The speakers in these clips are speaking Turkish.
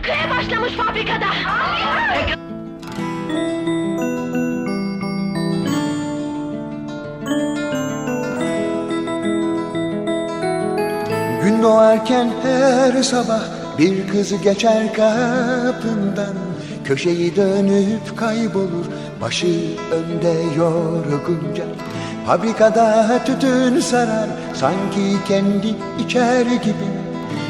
Baskıya başlamış fabrikada. Gün doğarken her sabah bir kız geçer kapından. Köşeyi dönüp kaybolur başı önde yorgunca. Fabrikada tütün sarar sanki kendi içer gibi.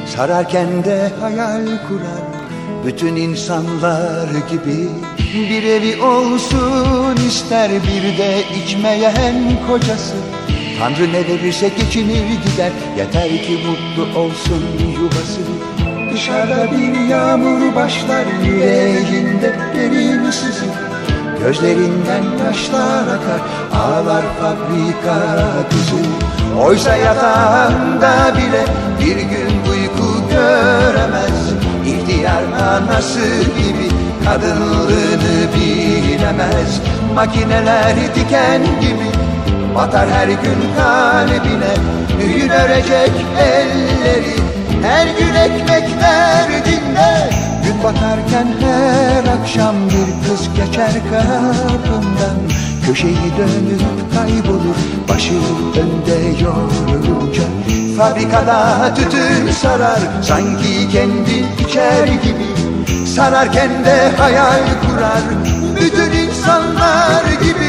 Sararken de hayal kurar bütün insanlar gibi Bir evi olsun ister bir de içmeyen kocası. Tanrı ne verirse geçinir gider Yeter ki mutlu olsun yuvası. Dışarıda bir yağmur başlar Yüreğinde derin sızı. Gözlerinden yaşlar akar Ağlar fabrika kızı. Oysa yatağında bile Bir gün uyku göremez anası gibi Kadınlığını bilemez. Makineler diken gibi Batar her gün kalbine. Hüyün örecek elleri Her gün ekmek derdinde. Gün batarken her akşam bir kız geçer kapımdan Köşeyi dönüp kaybolur Başı önde yorulunca Fabrikada tütün sarar Sanki kendi içer gibi Sararken de hayal kurar Bütün insanlar gibi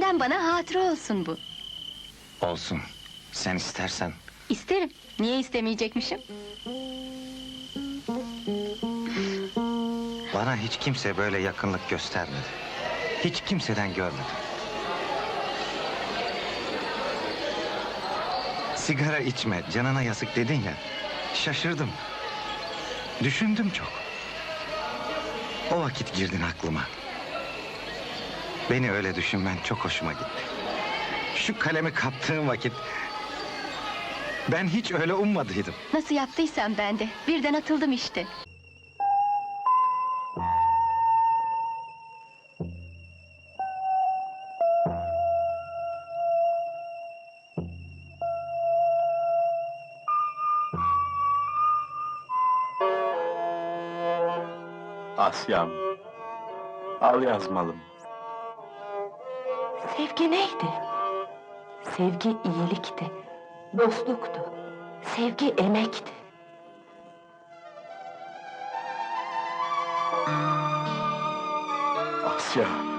Senden bana hatıra olsun bu. Olsun. Sen istersen. İsterim. Niye istemeyecekmişim? Bana hiç kimse böyle yakınlık göstermedi. Hiç kimseden görmedim. Sigara içme, canına yazık dedin ya. Şaşırdım. Düşündüm çok. O vakit girdin aklıma. Beni öyle düşünmen çok hoşuma gitti. Şu kalemi kaptığım vakit... Ben hiç öyle ummadıydım. Nasıl yaptıysam ben de. Birden atıldım işte. Asyam. Al yazmalım. Sevgi neydi? Sevgi iyilikti. Dostluktu. Sevgi emekti. Asya.